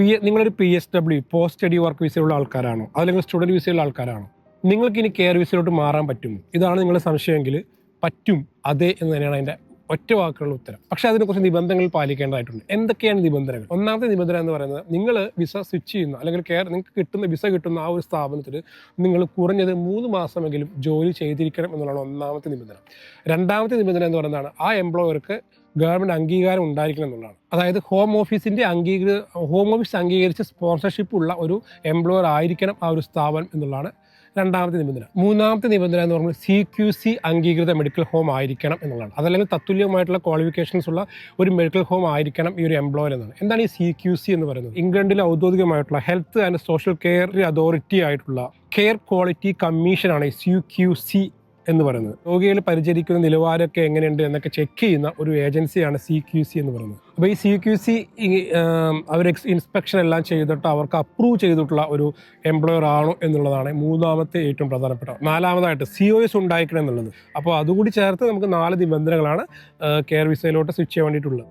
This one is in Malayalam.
പി നിങ്ങളൊരു P S W post study work വിസയുള്ള ആൾക്കാരാണോ. അല്ലെങ്കിൽ സ്റ്റുഡന്റ് വിസയുള്ള ആൾക്കാരാണോ. നിങ്ങൾക്ക് ഇനി കെയർ വിസയിലോട്ട് മാറാൻ പറ്റും. ഇതാണ് നിങ്ങളുടെ സംശയമെങ്കിൽ പറ്റും. അതെ എന്ന് തന്നെയാണ് അതിന്റെ ഒറ്റ വാക്കുകളുടെ ഉത്തരം. പക്ഷെ അതിന് കുറച്ച് നിബന്ധനകൾ പാലിക്കേണ്ടതായിട്ടുണ്ട്. എന്തൊക്കെയാണ് നിബന്ധനകൾ? ഒന്നാമത്തെ നിബന്ധന എന്ന് പറയുന്നത് നിങ്ങൾ വിസ സ്വിച്ച് ചെയ്യുന്ന അല്ലെങ്കിൽ കെയർ നിങ്ങൾക്ക് കിട്ടുന്ന വിസ കിട്ടുന്ന ആ ഒരു സ്ഥാപനത്തിൽ നിങ്ങൾ കുറഞ്ഞത് മൂന്ന് മാസമെങ്കിലും ജോലി ചെയ്തിരിക്കണം എന്നുള്ളതാണ് ഒന്നാമത്തെ നിബന്ധന. രണ്ടാമത്തെ നിബന്ധന എന്ന് പറയുന്നതാണ് ആ എംപ്ലോയർക്ക് ഗവൺമെന്റ് അംഗീകാരം ഉണ്ടായിരിക്കണം എന്നുള്ളതാണ്. അതായത് ഹോം ഓഫീസിന്റെ അംഗീകൃത ഹോം ഓഫീസ് അംഗീകരിച്ച സ്പോൺസർഷിപ്പ് ഉള്ള ഒരു എംപ്ലോയർ ആയിരിക്കണം ആ ഒരു സ്ഥാപനം എന്നുള്ളതാണ് രണ്ടാമത്തെ നിബന്ധന. മൂന്നാമത്തെ നിബന്ധന എന്ന് പറയുന്നത് സി ക്യു സി അംഗീകൃത മെഡിക്കൽ ഹോം ആയിരിക്കണം എന്നുള്ളതാണ്. അതല്ലെങ്കിൽ തത്തുല്യമായിട്ടുള്ള ക്വാളിഫിക്കേഷൻസ് ഉള്ള ഒരു മെഡിക്കൽ ഹോം ആയിരിക്കണം ഈ ഒരു എംപ്ലോയർ എന്നാണ്. എന്താണ് ഈ സി ക്യു സി എന്ന് പറയുന്നത്? ഇംഗ്ലണ്ടിലെ ഔദ്യോഗികമായിട്ടുള്ള health and social care authority ആയിട്ടുള്ള കെയർ ക്വാളിറ്റി കമ്മീഷനാണ് സി ക്യു സി എന്ന് പറയുന്നത്. രോഗികൾ പരിചരിക്കുന്ന നിലവാരമൊക്കെ എങ്ങനെയുണ്ട് എന്നൊക്കെ ചെക്ക് ചെയ്യുന്ന ഒരു ഏജൻസിയാണ് സി ക്യു സി എന്ന് പറയുന്നത്. അപ്പോൾ ഈ സി ക്യു സി അവർ ഇൻസ്പെക്ഷൻ എല്ലാം ചെയ്തിട്ട് അവർക്ക് അപ്രൂവ് ചെയ്തിട്ടുള്ള ഒരു എംപ്ലോയർ ആണോ എന്നുള്ളതാണ് മൂന്നാമത്തെ ഏറ്റവും പ്രധാനപ്പെട്ട. നാലാമതായിട്ട് സി ഒ എസ് ഉണ്ടായിരിക്കണം എന്നുള്ളത്. അപ്പോൾ അതുകൂടി ചേർത്ത് നമുക്ക് നാല് നിബന്ധനകളാണ് കെയർ വിസയിലോട്ട് സ്വിച്ച് ചെയ്യാൻ വേണ്ടിയിട്ടുള്ളത്.